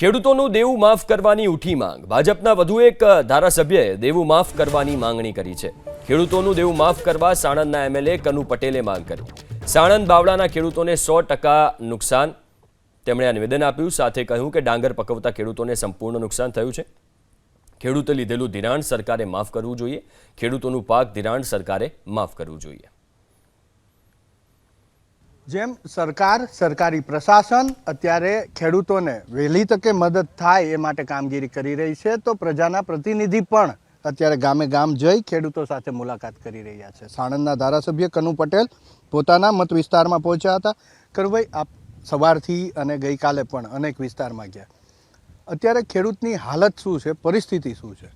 ખેડૂતોનું દેવું માફ કરવાની ઉઠી માંગ. ભાજપના વધુ એક ધારાસભ્યએ દેવું માફ કરવાની માંગણી કરી છે. ખેડૂતોનું દેવું માફ કરવા સાણંદના એમએલએ કનુ પટેલે માંગ કરી. સાણંદ બાવળાના ખેડૂતોને સો ટકા નુકસાન તેમણે આ નિવેદન આપ્યું, સાથે કહ્યું કે ડાંગર પકવતા ખેડૂતોને સંપૂર્ણ નુકસાન થયું છે. ખેડૂતે લીધેલું ધિરાણ સરકારે માફ કરવું જોઈએ. ખેડૂતોનું પાક ધિરાણ સરકારે માફ કરવું જોઈએ. જેમ સરકાર, સરકારી પ્રશાસન અત્યારે ખેડૂતોને વહેલી તકે મદદ થાય એ માટે કામગીરી કરી રહી છે, તો પ્રજાના પ્રતિનિધિ પણ અત્યારે ગામે ગામ જઈ ખેડૂતો સાથે મુલાકાત કરી રહ્યા છે. સાણંદના ધારાસભ્ય કનુ પટેલ પોતાના મત વિસ્તારમાં પહોંચ્યા હતા. કનુભાઈ આપ સવારથી અને ગઈકાલે પણ અનેક વિસ્તારમાં ગયા. અત્યારે ખેડૂતની હાલત શું છે? પરિસ્થિતિ શું છે?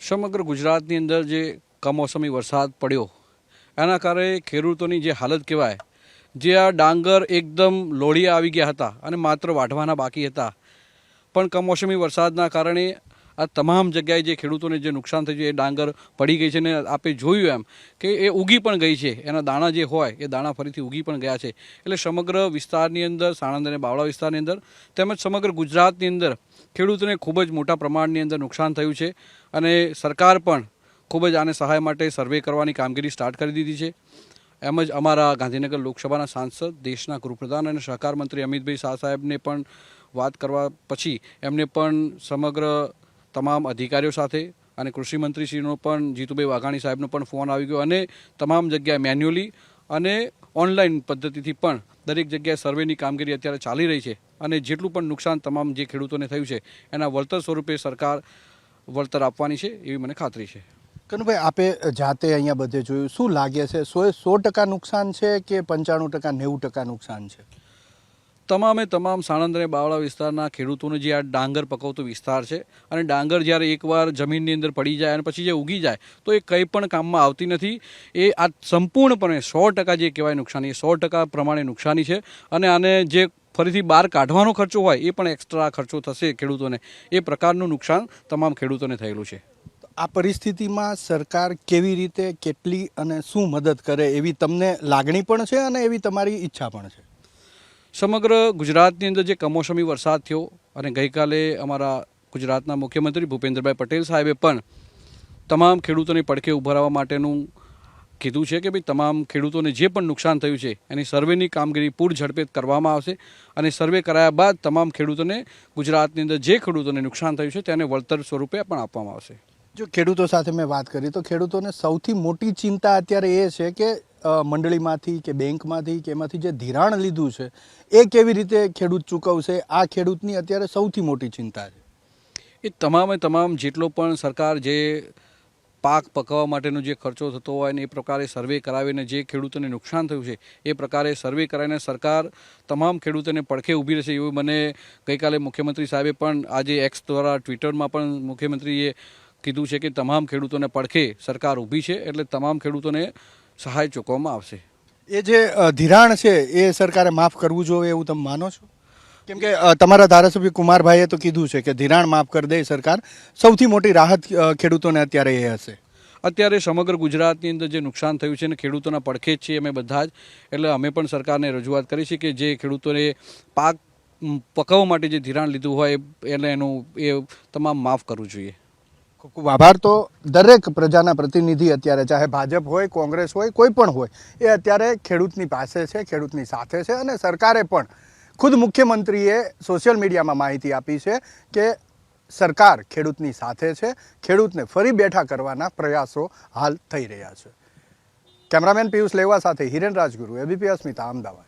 સમગ્ર ગુજરાતની અંદર જે કમોસમી વરસાદ પડ્યો એના કારણે ખેડૂતોની જે હાલત કહેવાય, જે આ ડાંગર એકદમ લોળિયા આવી ગયા હતા અને માત્ર વાઢવાના બાકી હતા. પણ કમોસમી વરસાદના કારણે આ તમામ જગ્યાએ જે ખેડૂતોને જે નુકસાન થયું છે, એ ડાંગર પડી ગઈ છે ને આપણે જોયું એમ કે એ ઉગી પણ ગઈ છે. એના દાણા જે હોય, એ દાણા ફરીથી ઉગી પણ ગયા છે. એટલે સમગ્ર વિસ્તારની અંદર, સાણંદ અને બાવળા વિસ્તારની અંદર તેમજ સમગ્ર ગુજરાતની અંદર ખેડૂતોને ખૂબ જ મોટા પ્રમાણની અંદર નુકસાન થયું છે અને સરકાર પણ ખૂબ જ આને સહાય માટે સર્વે કરવાની કામગીરી સ્ટાર્ટ કરી દીધી છે. એમ જ અમારા ગાંધીનગર લોકસભાના સાંસદ, દેશના ગૃહપ્રધાન અને સહકાર મંત્રી અમિતભાઈ શાહ સાહેબને પણ વાત કરવા પછી એમને પણ સમગ્ર તમામ અધિકારીઓ સાથે અને કૃષિમંત્રીશ્રીનો પણ, જીતુભાઈ વાઘાણી સાહેબનો પણ ફોન આવી ગયો અને તમામ જગ્યાએ મેન્યુઅલી અને ઓનલાઈન પદ્ધતિથી પણ દરેક જગ્યાએ સર્વેની કામગીરી અત્યારે ચાલી રહી છે અને જેટલું પણ નુકસાન તમામ જે ખેડૂતોને થયું છે, એના વળતર સ્વરૂપે સરકાર વળતર આપવાની છે એવી મને ખાતરી છે. કનુભાઈ, આપે જાતે અહીંયા બધે જોયું. શું લાગે છે? સો સો ટકા નુકસાન છે કે પંચાણું ટકા, નેવું ટકા નુકસાન છે? તમામે તમામ સાણંદ અને બાવળા વિસ્તારના ખેડૂતોનો જે આ ડાંગર પકવતો વિસ્તાર છે અને ડાંગર જ્યારે એકવાર જમીનની અંદર પડી જાય અને પછી જે ઉગી જાય, તો એ કંઈ પણ કામમાં આવતી નથી. એ આ સંપૂર્ણપણે સો ટકા જે કહેવાય નુકસાની એ સો ટકા પ્રમાણે નુકસાની છે અને આને જે ફરીથી બહાર કાઢવાનો ખર્ચો હોય, એ પણ એક્સ્ટ્રા ખર્ચો થશે ખેડૂતોને. એ પ્રકારનું નુકસાન તમામ ખેડૂતોને થયેલું છે. આ પરિસ્થિતિમાં સરકાર કેવી રીતે, કેટલી અને શું મદદ કરે એવી તમને લાગણી પણ છે અને એવી તમારી ઈચ્છા પણ છે? સમગ્ર ગુજરાતની અંદર જે કમોસમી વરસાદ થયો અને ગઈકાલે અમારા ગુજરાતના મુખ્યમંત્રી ભૂપેન્દ્રભાઈ પટેલ સાહેબે પણ તમામ ખેડૂતોની પડખે ઊભા રહેવા માટેનું કીધું છે કે ભાઈ તમામ ખેડૂતોને જે પણ નુકસાન થયું છે એની સર્વેની કામગીરી પૂર ઝડપે કરવામાં આવશે અને સર્વે કરાયા બાદ તમામ ખેડૂતોને ગુજરાતની અંદર જે ખેડૂતોને નુકસાન થયું છે તેને વળતર સ્વરૂપે પણ આપવામાં આવશે. જો ખેડૂતો સાથે મેં વાત કરી, તો ખેડૂતોને સૌથી મોટી ચિંતા અત્યારે એ છે કે મંડળીમાંથી કે બેંકમાંથી કે એમાંથી જે ધિરાણ લીધું છે, એ કેવી રીતે ખેડૂત ચૂકવશે? આ ખેડૂતની અત્યારે સૌથી મોટી ચિંતા છે. એ તમામે તમામ જેટલો પણ સરકાર જે પાક પકવવા માટેનો જે ખર્ચો થતો હોય ને એ પ્રકારે સર્વે કરાવીને જે ખેડૂતોને નુકસાન થયું છે, એ પ્રકારે સર્વે કરાવીને સરકાર તમામ ખેડૂતોને પડખે ઊભી રહેશે. એવું મને ગઈકાલે મુખ્યમંત્રી સાહેબે પણ આજે એક્સ દ્વારા ટ્વિટરમાં પણ મુખ્યમંત્રીએ કીધું છે કે તમામ ખેડૂતોને પડખે સરકાર ઊભી છે એટલે તમામ ખેડૂતોને સહાય ચૂકવવામાં આવશે. એ જે ધિરાણ છે એ સરકારે માફ કરવું જોઈએ એવું તમે માનો છો? કેમ કે તમારા ધારાસભ્ય કુમારભાઈએ તો કીધું છે કે ધિરાણ માફ કરી દે સરકાર. સૌથી મોટી રાહત ખેડૂતોને અત્યારે એ હશે. અત્યારે સમગ્ર ગુજરાતની અંદર જે નુકસાન થયું છે ને ખેડૂતોના પડખે જ છીએ અમે બધા જ. એટલે અમે પણ સરકારને રજૂઆત કરી છે કે જે ખેડૂતોને પાક પકવવા માટે જે ધિરાણ લીધું હોય એટલે એનું એ તમામ માફ કરવું જોઈએ. ખૂબ ખૂબ આભાર. તો દરેક પ્રજાના પ્રતિનિધિ અત્યારે ચાહે ભાજપ હોય, કોંગ્રેસ હોય, કોઈ પણ હોય, એ અત્યારે ખેડૂતની પાસે છે, ખેડૂતની સાથે છે અને સરકારે પણ ખુદ મુખ્યમંત્રીએ સોશિયલ મીડિયામાં માહિતી આપી છે કે સરકાર ખેડૂતની સાથે છે, ખેડૂતને ફરી બેઠા કરવાના પ્રયાસો હાલ થઈ રહ્યા છે. કેમેરામેન પિયુષ લેવા સાથે હિરેન રાજગુરુ, એબીપી અસ્મિતા, અમદાવાદ.